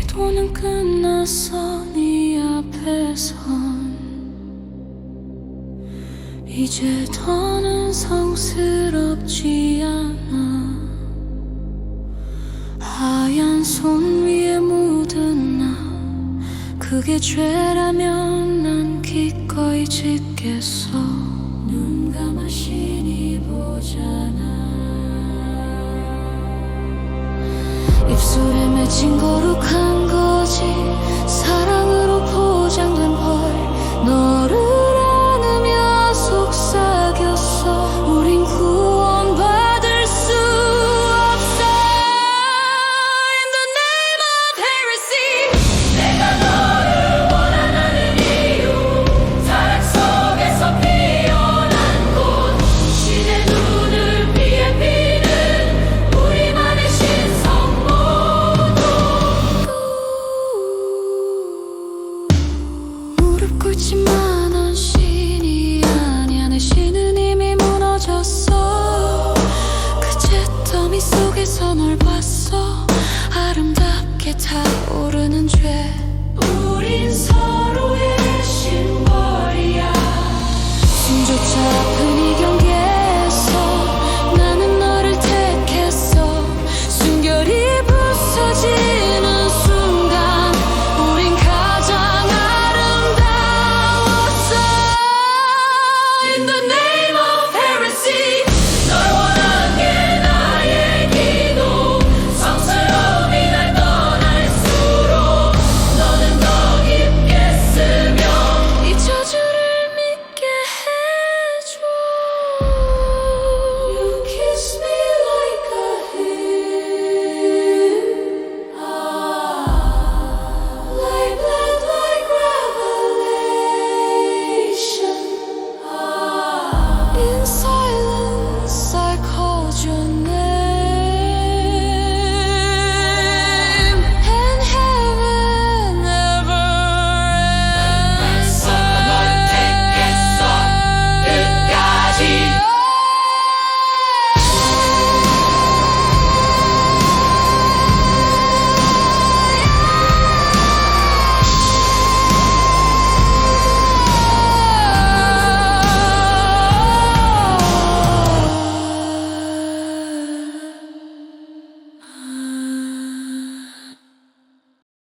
기도는 끝났어 네 앞에선. 이제 더는 성스럽지 않아. 하얀 손 위에 묻은 나. 그게 죄라면 난 기꺼이 짓겠어. 눈 신이 보잖아 입술에 맺힌 거룩한 하지만 신이 아니야. 내 신은 이미 무너졌어. 그제 더미 속에서 널 봤어. 아름답게 타오르는 죄. 우린 서로의 신벌이야. 숨조차